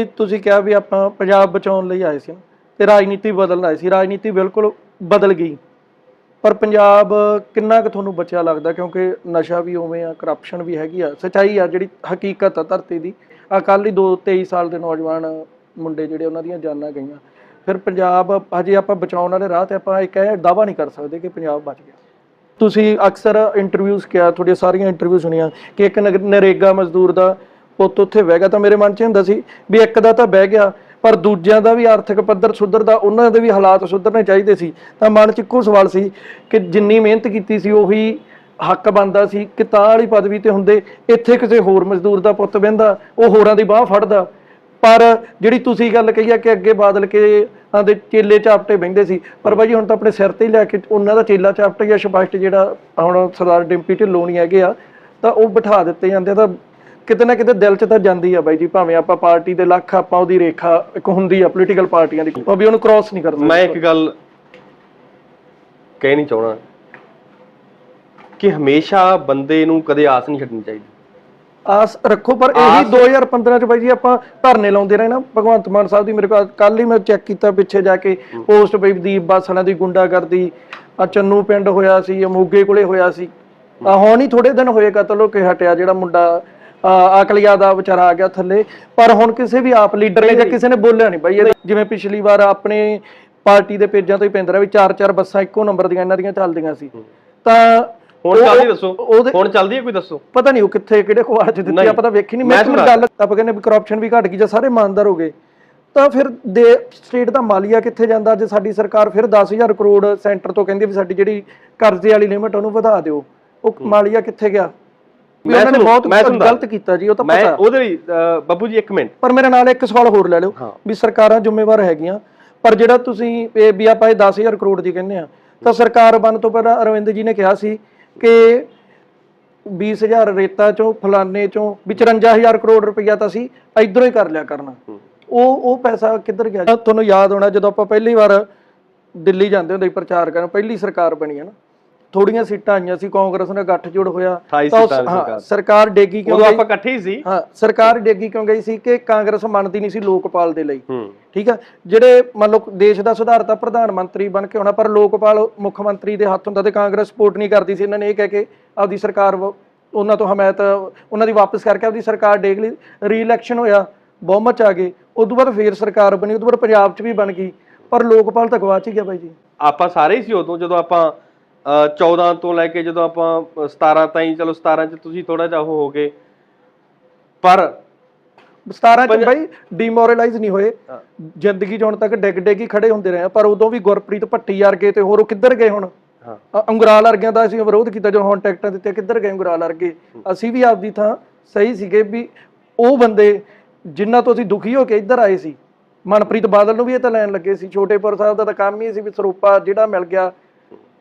ਕਿ ਤੁਸੀਂ ਕਿਹਾ ਵੀ ਆਪਾਂ ਪੰਜਾਬ ਬਚਾਉਣ ਲਈ ਆਏ ਸੀ। ਤੇ ਰਾਜਨੀਤੀ ਬਦਲਣ ਆਏ ਸੀ। ਰਾਜਨੀਤੀ ਬਿਲਕੁਲ ਬਦਲ ਗਈ। ਪਰ ਪੰਜਾਬ ਕਿੰਨਾ ਕੁ ਤੁਹਾਨੂੰ ਬਚਿਆ ਲੱਗਦਾ? ਕਿਉਂਕਿ ਨਸ਼ਾ ਵੀ ਉਵੇਂ ਆ ਕਰਪਸ਼ਨ ਵੀ ਹੈਗੀ ਆ। ਸਚਾਈ ਆ ਜਿਹੜੀ ਹਕੀਕਤ ਆ ਧਰਤੀ ਦੀ। ਅਕਾਲ ਹੀ 2 23 ਸਾਲ ਦੇ ਨੌਜਵਾਨ ਮੁੰਡੇ ਜਿਹੜੇ ਉਹਨਾਂ ਦੀਆਂ ਜਾਨਾਂ ਗਈਆਂ। ਫਿਰ ਪੰਜਾਬ ਹਜੇ ਆਪਾਂ ਬਚਾਉਣ ਵਾਲੇ ਰਾਹ ਤੇ ਆਪਾਂ ਇੱਕ ਇਹ ਦਾਵਾ ਨਹੀਂ ਕਰ ਸਕਦੇ ਕਿ ਪੰਜਾਬ ਬਚ ਗਿਆ। ਤੁਸੀਂ ਅਕਸਰ ਇੰਟਰਵਿਊਜ਼ ਕਿਹਾ, ਤੁਹਾਡੀਆਂ ਸਾਰੀਆਂ ਇੰਟਰਵਿਊ ਸੁਣੀਆਂ ਕਿ ਇੱਕ ਨਗ- ਨਰੇਗਾ ਮਜ਼ਦੂਰ ਦਾ ਪੁੱਤ ਉੱਥੇ ਬਹਿ ਗਿਆ ਤਾਂ ਮੇਰੇ ਮਨ 'ਚ ਹੁੰਦਾ ਸੀ ਵੀ ਇੱਕ ਦਾ ਤਾਂ ਬਹਿ ਗਿਆ, ਪਰ ਦੂਜਿਆਂ ਦਾ ਵੀ ਆਰਥਿਕ ਪੱਧਰ ਸੁਧਰਦਾ ਉਹਨਾਂ ਦੇ ਵੀ ਹਾਲਾਤ ਸੁਧਰਨੇ ਚਾਹੀਦੇ ਸੀ। ਤਾਂ ਮਨ 'ਚ ਇੱਕੋ ਸਵਾਲ ਸੀ ਕਿ ਜਿੰਨੀ ਮਿਹਨਤ ਕੀਤੀ ਸੀ ਉਹੀ ਹੱਕ ਬਣਦਾ ਸੀ ਕਿਤਾ ਵਾਲੀ ਪਦਵੀ ਤੇ ਹੁੰਦੇ, ਇੱਥੇ ਕਿਸੇ ਹੋਰ ਮਜ਼ਦੂਰ ਦਾ ਪੁੱਤ ਬਹਿੰਦਾ, ਉਹ ਹੋਰਾਂ ਦੀ ਬਾਹ ਫੜਦਾ। ਪਰ ਜਿਹੜੀ ਤੁਸੀਂ ਗੱਲ ਕਹੀ ਆ ਕਿ ਅੱਗੇ ਬਾਦਲ ਕੇ ਆਂਦੇ ਚੇਲੇ ਚਾਪਟੇ ਬਹਿੰਦੇ ਸੀ, ਪਰ ਬਾਈ ਹੁਣ ਤਾਂ ਆਪਣੇ ਸਿਰ ਤੇ ਹੀ ਲੈ ਕੇ ਉਹਨਾਂ ਦਾ ਚੇਲਾ ਚਾਪਟਾ ਜਾਂ ਸਪਸ਼ਟ ਜਿਹੜਾ ਹੁਣ ਸਰਦਾਰ ਡਿੰਪੀ ਢਿੱਲੋਂ ਨਹੀਂ ਹੈਗੇ ਆ, ਤਾਂ ਉਹ ਬਿਠਾ ਦਿੱਤੇ ਜਾਂਦੇ ਆ, ਤਾਂ ਕਿਤੇ ਨਾ ਕਿਤੇ ਦਿਲ 'ਚ ਤਾਂ ਜਾਂਦੀ ਆ ਬਾਈ ਜੀ ਭਾਵੇਂ ਆਪਾਂ ਪਾਰਟੀ ਦੇ ਲੱਖ ਆਪਾਂ ਉਹਦੀ ਰੇਖਾ ਇੱਕ ਹੁੰਦੀ ਆ ਪੋਲੀਟੀਕਲ ਪਾਰਟੀਆਂ ਦੀ ਉਹ ਵੀ ਉਹਨੂੰ ਕ੍ਰਾਸ ਨਹੀਂ ਕਰਦੇ ਮੈਂ ਇੱਕ ਗੱਲ ਕਹਿ ਨਹੀਂ ਚਾਹਣਾ ਕਿ ਹਮੇਸ਼ਾ ਬੰਦੇ ਨੂੰ ਕਦੇ ਆਸ ਨਹੀਂ ਛੱਡਣੀ ਚਾਹੀਦੀ। ਆਸ ਰੱਖੋ ਪਰ ਇਹੀ 2015 ਚ ਬਾਈ ਜੀ ਆਪਾਂ ਧਰਨੇ ਲਾਉਂਦੇ ਰਹੇ ਨਾ ਭਗਵੰਤ ਮਾਨ ਸਾਹਿਬ ਦੀ ਮੇਰੇ ਕੋਲ ਕੱਲ ਹੀ ਮੈਂ ਚੈੱਕ ਕੀਤਾ ਪਿੱਛੇ ਜਾ ਕੇ ਪੋਸਟ ਬਈ ਦੀਪ ਬਾਸਣਾ ਦੀ ਗੁੰਡਾਗਰਦੀ ਆ ਚੰਨੂ ਪਿੰਡ ਹੋਇਆ ਸੀ ਮੋਗੇ ਕੋਲੇ ਹੋਇਆ ਸੀ। ਆ ਹੁਣ ਹੀ ਥੋੜੇ ਦਿਨ ਹੋਏ ਕਤਲ ਹੋ ਕੇ ਹਟਿਆ ਜਿਹੜਾ ਮੁੰਡਾ ਅਕਲੀਆ ਦਾ ਵਿਚਾਰਾ ਆ ਗਿਆ ਥੱਲੇ। ਪਰ ਹੁਣ ਕਿਸੇ ਵੀ ਆਪ ਲੀਡਰ ਨੇ ਜਾਂ ਕਿਸੇ ਨੇ ਬੋਲਿਆ ਨਹੀਂ ਬਾਈ ਜਿਵੇਂ ਪਿਛਲੀ ਵਾਰ ਆਪਣੇ ਪਾਰਟੀ ਦੇ ਪੇਜਾਂ ਤੋਂ ਹੀ ਪੈਂਦਾ ਵੀ ਚਾਰ ਚਾਰ ਬੱਸਾਂ ਇੱਕੋ ਨੰਬਰ ਦੀਆਂ ਇਹਨਾਂ ਦੀਆਂ ਚੱਲਦੀਆਂ ਸੀ। ਤਾਂ ਹੁਣ ਚੱਲਦੀ ਦੱਸੋ। ਹੁਣ ਚੱਲਦੀ ਹੈ ਕੋਈ ਦੱਸੋ? ਪਤਾ ਨਹੀਂ ਉਹ ਕਿੱਥੇ ਕਿਹੜੇ ਕੁਆਰ ਚ ਦਿੱਤੀ। ਆਪਾਂ ਤਾਂ ਵੇਖੀ ਨਹੀਂ। ਮੈਂ ਮੈਂ ਤੁਹਾਨੂੰ ਗੱਲ ਆਪਾਂ ਕਹਿੰਦੇ ਵੀ ਕਰਪਸ਼ਨ ਵੀ ਘਟ ਗਈ ਜਾਂ ਸਾਰੇ ਇਮਾਨਦਾਰ ਹੋ ਗਏ। ਤਾਂ ਫਿਰ ਦੇ ਸਟੇਟ ਦਾ ਮਾਲੀਆ ਕਿੱਥੇ ਜਾਂਦਾ? ਜੇ ਸਾਡੀ ਸਰਕਾਰ ਫਿਰ 10000 ਕਰੋੜ ਸੈਂਟਰ ਤੋਂ ਕਹਿੰਦੀ ਵੀ ਸਾਡੀ ਜਿਹੜੀ ਕਰਜ਼ੇ ਵਾਲੀ ਲਿਮਟ ਉਹਨੂੰ ਵਧਾ ਦਿਓ। ਉਹ ਮਾਲੀਆ ਕਿੱਥੇ ਗਿਆ? ਵੀ ਮੈਂ ਉਹਨਾਂ ਨੇ ਤੁਹਾਨੂੰ- ਬਹੁਤ ਮੈਂ ਤੁਹਾਨੂੰ ਗਲਤ ਕੀਤਾ ਜੀ ਉਹ ਤਾਂ ਮੈਂ ਪਤਾ। ਉਹਦੇ ਲਈ ਅਹ, ਬੱਬੂ ਜੀ ਇੱਕ ਮਿੰਟ। ਪਰ ਮੇਰੇ ਨਾਲ ਇੱਕ ਸਵਾਲ ਹੋਰ ਲੈ ਲਿਓ ਹਾਂ। ਵੀ ਸਰਕਾਰਾਂ ਜ਼ਿੰਮੇਵਾਰ ਹੈਗੀਆਂ ਪਰ ਜਿਹੜਾ ਤੁਸੀਂ ਇਹ ਵੀ ਆਪਾਂ ਇਹ 10000 ਕਰੋੜ ਦੀ ਕਹਿੰਦੇ ਆ ਤਾਂ ਸਰਕਾਰ ਬਣ ਤੋਂ ਪਹਿਲਾਂ ਅਰਵਿੰਦ ਜੀ ਨੇ ਕਿਹਾ ਸੀ ਕਿ 20000 ਰੇਤਾ ਚੋਂ ਫਲਾਨੇ ਚੋਂ ਵੀ 54000 ਕਰੋੜ ਰੁਪਈਆ ਤਾਂ ਅਸੀਂ ਇਧਰੋਂ ਹੀ ਕਰ ਲਿਆ ਕਰਨਾ। ਉਹ ਉਹ ਪੈਸਾ ਕਿੱਧਰ ਗਿਆ? ਤੁਹਾਨੂੰ ਯਾਦ ਹੋਣਾ ਜਦੋਂ ਆਪਾਂ ਪਹਿਲੀ ਵਾਰ ਦਿੱਲੀ ਜਾਂਦੇ ਹੁੰਦੇ ਸੀ ਪ੍ਰਚਾਰ ਕਰਨ ਪਹਿਲੀ ਸਰਕਾਰ ਬਣੀ ਹੈ ਨਾ। ਥੋੜੀਆਂ ਸੀਟਾਂ ਆਈਆਂ ਸੀ ਕਾਂਗਰਸ ਨਾਲ ਗੱਠਜੋੜ ਹੋਇਆ। 28 ਤਾਂ ਉਸ- ਸੀਟਾਂ ਵਾਲੀ ਹਾਂ, ਸਰਕਾਰ। ਸਰਕਾਰ ਡੇਗੀ ਕਿਉਂ ਉਦੋਂ ਗਈ? ਆਪਾਂ ਇਕੱਠੇ ਹੀ ਸੀ। ਹਾਂ ਸਰਕਾਰ ਡੇਗੀ ਕਿਉਂ ਗਈ ਸੀ ਕਿ ਕਾਂਗਰਸ ਮੰਨਦੀ ਨਹੀਂ ਸੀ ਲੋਕਪਾਲ ਦੇ ਲਈ? ਹੂੰ। ਠੀਕ ਆ? ਜਿਹੜੇ ਮੰਨ ਲਓ ਦੇਸ਼ ਦਾ ਸੁਧਾਰ ਤਾਂ ਪ੍ਰਧਾਨ ਮੰਤਰੀ ਬਣ ਕੇ ਹੋਣਾ ਪਰ ਲੋਕਪਾਲ ਮੁੱਖ ਮੰਤਰੀ ਦੇ ਹੱਥ ਹੁੰਦਾ ਤੇ ਕਾਂਗਰਸ ਸਪੋਰਟ ਨਹੀਂ ਕਰਦੀ ਸੀ ਇਹਨਾਂ ਨੇ ਇਹ ਕਹਿ ਕੇ ਆਪਦੀ ਸਰਕਾਰ ਵ- ਉਹਨਾਂ ਤੋਂ ਹਮਾਇਤ ਉਹਨਾਂ ਦੀ ਵਾਪਸ ਕਰਕੇ ਆਪਦੀ ਸਰਕਾਰ ਡੇਗ ਲਈ। ਰੀ-ਇਲੈਕਸ਼ਨ ਹੋਇਆ ਬਹੁਮਤ 'ਚ ਆ ਗਏ। ਉਦੋਂ ਬਾਅਦ ਫੇਰ ਸਰਕਾਰ ਬਣੀ ਉਦੋਂ ਬਾਅਦ ਪੰਜਾਬ 'ਚ ਵੀ ਬਣ ਗਈ। ਪਰ ਲੋਕਪਾਲ ਤਾਂ ਗਵਾਚ ਹੀ ਗਿਆ ਬਾਈ ਜੀ। ਆਪਾਂ ਸਾਰੇ ਹੀ ਸੀ ਉਦੋਂ ਜਦੋਂ ਆਪਾਂ 14 ਤੋਂ ਲੈ ਕੇ ਜਦੋਂ ਆਪਾਂ ਅਹ, 17 ਤਾਈਂ ਚਲੋ 17 ਚ ਤੁਸੀਂ ਥੋੜਾ ਜਿਹਾ ਉਹ ਹੋ ਗਏ ਪਰ 17 ਚ ਬਾਈ ਡੀਮੋਰਲਾਈਜ਼ ਨਹੀਂ ਹੋਏ। ਜ਼ਿੰਦਗੀ 'ਚ ਹੁਣ ਤੱਕ ਡਿੱਗ ਡਿੱਗ ਹੀ ਖੜੇ ਹੁੰਦੇ ਰਹੇ ਪਰ ਉਦੋਂ ਵੀ ਗੁਰਪ੍ਰੀਤ ਭੱਟੀ ਵਰਗੇ ਤੇ ਹੋਰ ਉਹ ਕਿੱਧਰ ਗਏ ਹੁਣ? ਅੰਗਰਾਲ ਵਰਗਿਆਂ ਦਾ ਅਸੀਂ ਵਿਰੋਧ ਕੀਤਾ ਜਦੋਂ ਹੁਣ ਟਿਕਟਾਂ ਦਿੱਤੇ ਕਿੱਧਰ ਗਏ ਅੰਗਰਾਲ ਵਰਗੇ? ਅਸੀਂ ਵੀ ਆਪਦੀ ਥਾਂ ਸਹੀ ਸੀਗੇ ਵੀ ਉਹ ਬੰਦੇ ਜਿਨ੍ਹਾਂ ਤੋਂ ਅਸੀਂ ਦੁਖੀ ਹੋ ਕੇ ਇੱਧਰ ਆਏ ਸੀ। ਮਨਪ੍ਰੀਤ ਬਾਦਲ ਨੂੰ ਵੀ ਇਹ ਤਾਂ ਲੈਣ ਲੱਗੇ ਸੀ ਛੋਟੇਪੁਰ ਸਾਹਿਬ ਦਾ ਤਾਂ ਕੰਮ ਹੀ ਸੀ ਵੀ ਸਰੂਪਾ ਜਿਹੜਾ ਮਿਲ ਗਿਆ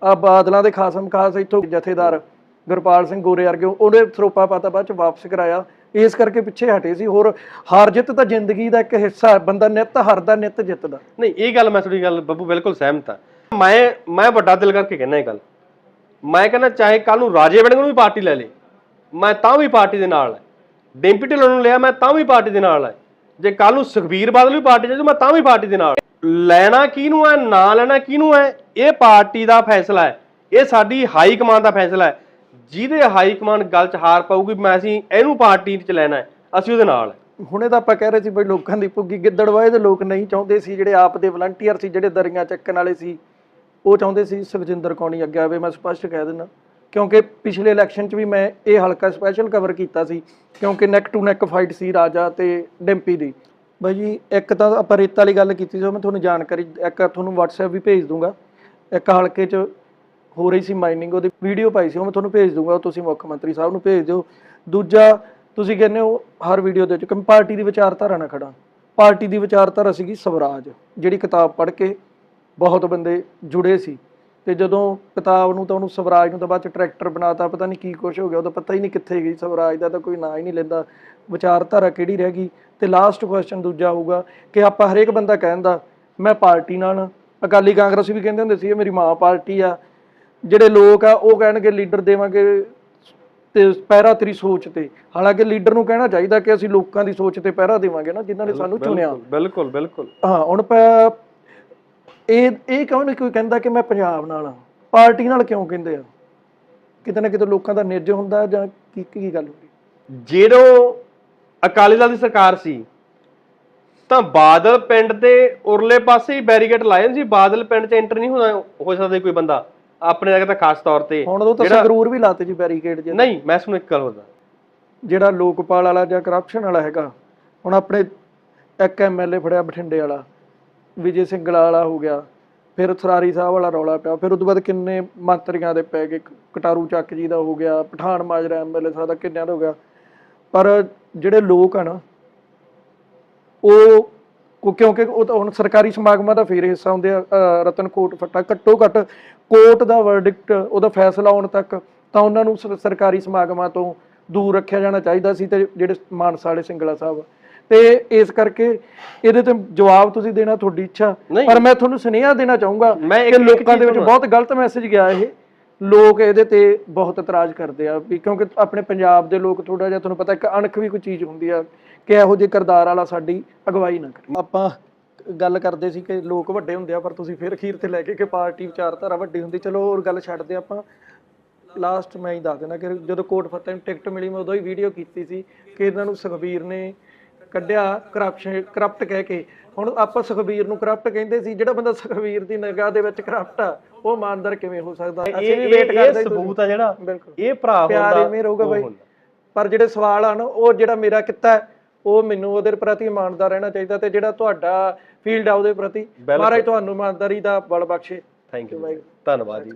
ਆ ਬਾਦਲਾਂ ਦੇ ਖਾਸਮ ਖਾਸ ਇੱਥੋਂ ਜਥੇਦਾਰ ਗੁਰਪਾਲ ਸਿੰਘ ਗੋਰੇ ਵਰਗੇ ਉਹਨੇ ਸਰੋਪਾ ਪਾਤਾ ਬਾਅਦ ਚ ਵਾਪਸ ਕਰਾਇਆ। ਇਸ ਕਰਕੇ ਪਿੱਛੇ ਹਟੇ ਸੀ। ਹੋਰ ਹਾਰ ਜਿੱਤ ਤਾਂ ਜ਼ਿੰਦਗੀ ਦਾ ਇੱਕ ਹਿੱਸਾ, ਬੰਦਾ ਨਿੱਤ ਹਾਰਦਾ, ਨਿੱਤ ਜਿੱਤਦਾ। ਨਹੀਂ, ਇਹ ਗੱਲ ਮੈਂ ਤੁਹਾਡੀ ਗੱਲ ਬੱਬੂ ਬਿਲਕੁਲ ਸਹਿਮਤ ਹਾਂ। ਮੈਂ ਮੈਂ ਵੱਡਾ ਦਿਲ ਕਰਕੇ ਕਹਿੰਦਾ ਇਹ ਗੱਲ। ਮੈਂ ਕਹਿੰਦਾ ਚਾਹੇ ਕੱਲ ਨੂੰ ਰਾਜੇ ਵੜਿੰਗ ਨੂੰ ਵੀ ਪਾਰਟੀ ਲੈ ਲੇ, ਮੈਂ ਤਾਂ ਵੀ ਪਾਰਟੀ ਦੇ ਨਾਲ ਹੈ। ਡਿੰਪੀ ਢਿੱਲੋਂ ਨੂੰ ਲਿਆ, ਮੈਂ ਤਾਂ ਵੀ ਪਾਰਟੀ ਦੇ ਨਾਲ ਹੈ। ਜੇ ਕੱਲ ਨੂੰ ਸੁਖਬੀਰ ਬਾਦਲ ਵੀ ਪਾਰਟੀ ਚ ਮੈਂ ਤਾਂ ਵੀ ਪਾਰਟੀ ਦੇ ਨਾਲ ਲੈਣਾ ਕਿਹਨੂੰ ਹੈ, ਨਾ ਲੈਣਾ ਕਿਹਨੂੰ ਹੈ ਇਹ ਪਾਰਟੀ ਦਾ ਫੈਸਲਾ ਹੈ, ਇਹ ਸਾਡੀ ਹਾਈ ਕਮਾਂਡ ਦਾ ਫੈਸਲਾ ਹੈ। ਜਿਹਦੇ ਹਾਈ ਕਮਾਂਡ ਗੱਲ ਚ ਹਾਰ ਪਾਊਗੀ, ਮੈਂ ਅਸੀਂ ਇਹਨੂੰ ਪਾਰਟੀ ਚ ਲੈਣਾ ਹੈ, ਅਸੀਂ ਉਹਦੇ ਨਾਲ ਹੁਣੇ ਤਾਂ ਆਪਾਂ ਕਹਿ ਰਹੇ ਸੀ ਬਈ ਲੋਕਾਂ ਦੀ ਪੁੱਗੀ ਗਿੱਦੜਵਾਏ ਦੇ ਲੋਕ ਨਹੀਂ ਚਾਹੁੰਦੇ ਸੀ, ਜਿਹੜੇ ਆਪ ਦੇ ਵਲੰਟੀਅਰ ਸੀ, ਜਿਹੜੇ ਦਰੀਆਂ ਚੱਕਣ ਵਾਲੇ ਸੀ, ਉਹ ਚਾਹੁੰਦੇ ਸੀ ਸੁਖਜਿੰਦਰ ਕੌਣੀ ਅੱਗੇ ਆਵੇ, ਮੈਂ ਸਪਸ਼ਟ ਕਹਿ ਦਿੰਦਾ। ਕਿਉਂਕਿ ਪਿਛਲੇ ਇਲੈਕਸ਼ਨ 'ਚ ਵੀ ਮੈਂ ਇਹ ਹਲਕਾ ਸਪੈਸ਼ਲ ਕਵਰ ਕੀਤਾ ਸੀ, ਕਿਉਂਕਿ ਨੈਕ ਟੂ ਨੈਕ ਫਾਈਟ ਸੀ ਰਾਜਾ ਤੇ ਡਿੰਪੀ ਦੀ। ਬਾਈ ਜੀ, ਇੱਕ ਤਾਂ ਆਪਾਂ ਰੇਤਾ ਵਾਲੀ ਗੱਲ ਕੀਤੀ ਸੀ, ਉਹ ਮੈਂ ਤੁਹਾਨੂੰ ਜਾਣਕਾਰੀ, ਇੱਕ ਤੁਹਾਨੂੰ WhatsApp ਵੀ ਭੇਜ ਦੂੰਗਾ। ਇੱਕ ਹਲਕੇ 'ਚ ਹੋ ਰਹੀ ਸੀ ਮਾਈਨਿੰਗ ਉਹਦੀ ਵੀਡੀਓ ਪਾਈ ਸੀ, ਉਹ ਮੈਂ ਤੁਹਾਨੂੰ ਭੇਜ ਦੂੰਗਾ, ਉਹ ਤੁਸੀਂ ਮੁੱਖ ਮੰਤਰੀ ਸਾਹਿਬ ਨੂੰ ਭੇਜ ਦਿਓ। ਦੂਜਾ, ਤੁਸੀਂ ਕਹਿੰਦੇ ਹੋ ਹਰ ਵੀਡੀਓ ਦੇ ਵਿੱਚ ਕਿ ਮੈਂ ਪਾਰਟੀ ਦੀ ਵਿਚਾਰਧਾਰਾ ਨਾਲ ਖੜਾ ਪਾਰਟੀ ਦੀ ਵਿਚਾਰਧਾਰਾ ਸੀਗੀ ਸਵਰਾਜ, ਜਿਹੜੀ ਕਿਤਾਬ ਪੜ੍ਹ ਕੇ ਬਹੁਤ ਬੰਦੇ ਜੁੜੇ ਸੀ। ਤੇ ਜਦੋਂ ਕਿਤਾਬ ਨੂੰ ਤਾਂ ਉਹਨੂੰ ਸਵਰਾਜ ਨੂੰ ਤਾਂ ਬਾਅਦ ਚ ਟਰੈਕਟਰ ਬਣਾਤਾ, ਪਤਾ ਨਹੀਂ ਕੀ ਕੁਛ ਹੋ ਗਿਆ ਉਹਦਾ ਪਤਾ ਹੀ ਨਹੀਂ ਕਿੱਥੇ ਗਈ, ਸਵਰਾਜ ਦਾ ਤਾਂ ਕੋਈ ਨਾਂ ਹੀ ਨਹੀਂ ਲੈਂਦਾ। ਵਿਚਾਰਧਾਰਾ ਕਿਹੜੀ ਰਹਿ ਗਈ? ਤੇ ਲਾਸਟ ਕੁਐਸਚਨ ਦੂਜਾ ਹੋਊਗਾ ਕਿ ਆਪਾਂ ਹਰੇਕ ਬੰਦਾ ਕਹਿੰਦਾ, ਮੈਂ ਪਾਰਟੀ ਨਾਲ ਅਕਾਲੀ ਕਾਂਗਰਸ ਵੀ ਕਹਿੰਦੇ ਹੁੰਦੇ ਸੀ ਇਹ ਮੇਰੀ ਮਾਂ ਪਾਰਟੀ ਆ। ਜਿਹੜੇ ਲੋਕ ਆ ਉਹ ਕਹਿਣਗੇ ਲੀਡਰ ਦੇਵਾਂਗੇ ਤੇ ਪਹਿਰਾ ਤੇਰੀ ਸੋਚ ਤੇ। ਹਾਲਾਂਕਿ ਲੀਡਰ ਨੂੰ ਕਹਿਣਾ ਚਾਹੀਦਾ ਕਿ ਅਸੀਂ ਲੋਕਾਂ ਦੀ ਸੋਚ ਤੇ ਪਹਿਰਾ ਦੇਵਾਂਗੇ ਨਾ ਜਿਨ੍ਹਾਂ ਨੇ ਸਾਨੂੰ ਚੁਣਿਆ। ਬਿਲਕੁਲ ਬਿਲਕੁਲ ਹਾਂ ਹੁਣ ਇਹ ਇਹ ਕਿਉਂ ਨਹੀਂ ਕੋਈ ਕਹਿੰਦਾ ਕਿ ਮੈਂ ਪੰਜਾਬ ਨਾਲ ਆ? ਪਾਰਟੀ ਨਾਲ ਕਿਉਂ ਕਹਿੰਦੇ ਆ? ਕਿਤੇ ਨਾ ਕਿਤੇ ਲੋਕਾਂ ਦਾ ਨਿਰਜ ਹੁੰਦਾ ਜਾਂ ਕੀ ਕੀ ਗੱਲ ਹੁੰਦੀ? ਜਦੋਂ ਅਕਾਲੀ ਦਲ ਦੀ ਸਰਕਾਰ ਸੀ ਤਾਂ ਬਾਦਲ ਪਿੰਡ ਦੇ ਉਰਲੇ ਪਾਸੇ ਹੀ ਬੈਰੀਕੇਡ ਲਾਏ ਸੀ ਬਾਦਲ ਪਿੰਡ 'ਚ ਐਂਟਰ ਨਹੀਂ ਹੋਣਾ ਹੋ ਸਕਦਾ ਕੋਈ ਬੰਦਾ। ਆਪਣੇ ਜਗ੍ਹਾ ਤਾਂ ਖਾਸ ਤੌਰ ਤੇ ਹੁਣ ਉਹ ਤਾਂ ਸੰਗਰੂਰ ਵੀ ਲਾਤੇ ਜੀ ਬੈਰੀਕੇਡ ਜੇ ਨਹੀਂ ਮੈਂ ਤੁਹਾਨੂੰ ਇੱਕ ਗੱਲ ਹੁੰਦਾ ਜਿਹੜਾ ਲੋਕਪਾਲ ਵਾਲਾ ਜਾਂ ਕਰਪਸ਼ਨ ਵਾਲਾ ਹੈਗਾ ਹੁਣ ਆਪਣੇ ਇੱਕ ਐਮਐਲਏ ਫੜਿਆ ਬਠਿੰਡੇ ਵਾਲਾ ਵਿਜੇ ਸਿੰਗਲਾ ਵਾਲਾ ਹੋ ਗਿਆ ਫਿਰ ਸਰਾਰੀ ਸਾਹਿਬ ਵਾਲਾ ਰੌਲਾ ਪਿਆ ਫਿਰ ਉਸ ਤੋਂ ਬਾਅਦ ਕਿੰਨੇ ਮੰਤਰੀਆਂ ਦੇ ਪੈ ਗਏ ਕਟਾਰੂ ਚੱਕ ਜੀ ਦਾ ਹੋ ਗਿਆ ਪਠਾਨ ਮਾਜਰਾ ਐਮਐਲਏ ਸਾਹਿਬ ਦਾ ਕਿੰਨਿਆਂ ਦਾ ਹੋ ਗਿਆ। ਪਰ ਜਿਹੜੇ ਲੋਕ ਆ ਨਾ ਉਹ ਕੋ- ਕਿਉਂਕਿ ਉਹ ਤਾਂ ਹੁਣ ਸਰਕਾਰੀ ਸਮਾਗਮਾਂ ਦਾ ਫੇਰ ਹਿੱਸਾ ਹੁੰਦੇ ਆ ਅ, ਰਤਨ ਕੋਟ ਫੱਟਾ। ਘੱਟੋ ਘੱਟ ਕੋਰਟ ਦਾ ਵਰਡਿਕਟ ਉਹਦਾ ਫੈਸਲਾ ਆਉਣ ਤੱਕ ਤਾਂ ਉਹਨਾਂ ਨੂੰ ਸਰਕਾਰੀ ਸਮਾਗਮਾਂ ਤੋਂ ਦੂਰ ਰੱਖਿਆ ਜਾਣਾ ਚਾਹੀਦਾ ਸੀ ਤੇ ਜਿਹੜੇ ਮਾਨਸਾ ਵਾਲੇ ਸਿੰਗਲਾ ਸਾਹਿਬ ਤੇ ਇਸ ਕਰਕੇ ਇਹਦੇ ਤੇ ਜਵਾਬ ਤੁਸੀਂ ਦੇਣਾ ਤੁਹਾਡੀ ਇੱਛਾ। ਨਹੀਂ। ਪਰ ਮੈਂ ਤੁਹਾਨੂੰ ਸੁਨੇਹਾ ਦੇਣਾ ਚਾਹੂੰਗਾ ਮੈਂ ਇੱਕ- ਕਿ ਇੱਕ ਲੋਕਾਂ ਦੇ ਚੀਜ਼ ਵਿੱਚ ਬਹੁਤ ਗਲਤ ਮੈਸੇਜ ਗਿਆ ਇਹ। ਲੋਕ ਇਹਦੇ ਤੇ ਬਹੁਤ ਇਤਰਾਜ਼ ਕਰਦੇ ਆ ਵੀ ਕਿਉਂਕਿ ਆਪਣੇ ਪੰਜਾਬ ਦੇ ਲੋਕ ਥੋੜਾ ਜਿਹਾ ਤੁਹਾਨੂੰ ਪਤਾ ਇੱਕ ਅਣਖ ਵੀ ਕੋਈ ਚੀਜ਼ ਹੁੰਦੀ ਆ। ਕਿ ਇਹੋ ਜਿਹੇ ਕਰਦਾਰ ਵਾਲਾ ਸਾਡੀ ਅਗਵਾਈ ਨਾ ਕਰੇ। ਆਪਾਂ ਗੱਲ ਕਰਦੇ ਸੀ ਕਿ ਲੋਕ ਵੱਡੇ ਹੁੰਦੇ ਆ ਪਰ ਤੁਸੀਂ ਫਿਰ ਅਖੀਰ ਤੇ ਲੈ ਕੇ ਕਿ ਪਾਰਟੀ ਵਿਚਾਰਧਾਰਾ ਵੱਡੀ ਹੁੰਦੀ ਚਲੋ ਹੋਰ ਗੱਲ ਛੱਡਦੇ ਆਪਾਂ। ਲਾਸਟ ਮੈਂ ਹੀ ਦੱਸ ਦੇਣਾ ਕਿ ਜਦੋਂ ਕੋਟ ਫਤਿਹ ਨੂੰ ਟਿਕਟ ਮਿਲੀ ਮੈਂ ਉਦੋਂ ਹੀ ਵੀਡੀਓ ਕੀਤੀ ਸੀ ਕਿ ਇਹਨਾਂ ਨੂੰ ਸੁਖਬੀਰ ਨੇ ਕੱਢਿਆ ਕਰਪਸ਼ਨ ਕਰਪਟ ਕਹਿ ਕੇ। ਹੁਣ ਆਪਾਂ ਸੁਖਬੀਰ ਨੂੰ ਕਰਪਟ ਕਹਿੰਦੇ ਸੀ ਜਿਹੜਾ ਬੰਦਾ ਸੁਖਬੀਰ ਦੀ ਨਿਗਾਹ ਦੇ ਵਿੱਚ ਕਰਪਟ ਆ ਉਹ ਇਮਾਨਦਾਰ ਕਿਵੇਂ ਹੋ ਸਕਦਾ? ਅਸੀਂ ਵੀ ਵੇਟ ਕਰਦੇ ਇਹ ਸਬੂਤ ਆ ਜਿਹੜਾ। ਇਹ ਭਰਾ ਪਿਆਰ ਹੁੰਦਾ ਇਵੇਂ ਰਹੂਗਾ ਉਹ ਬਾਈ। ਹੁੰਦਾ। ਪਰ ਜਿਹੜੇ ਸਵਾਲ ਹਨ ਉਹ ਜਿਹੜਾ ਮੇਰਾ ਕੀਤਾ ਹੈ, ਉਹ ਮੈਨੂੰ ਉਹਦੇ ਪ੍ਰਤੀ ਇਮਾਨਦਾਰ ਰਹਿਣਾ ਚਾਹੀਦਾ ਤੇ ਜਿਹੜਾ ਤੁਹਾਡਾ ਫੀਲਡ ਆ ਉਹਦੇ ਪ੍ਰਤੀ। ਮਹਾਰਾਜ ਤੁਹਾਨੂੰ ਇਮਾਨਦਾਰੀ ਦਾ ਬਲ ਬਖਸ਼ੇ। ਥੈਂਕ ਯੂ ਧੰਨਵਾਦ ਜੀ।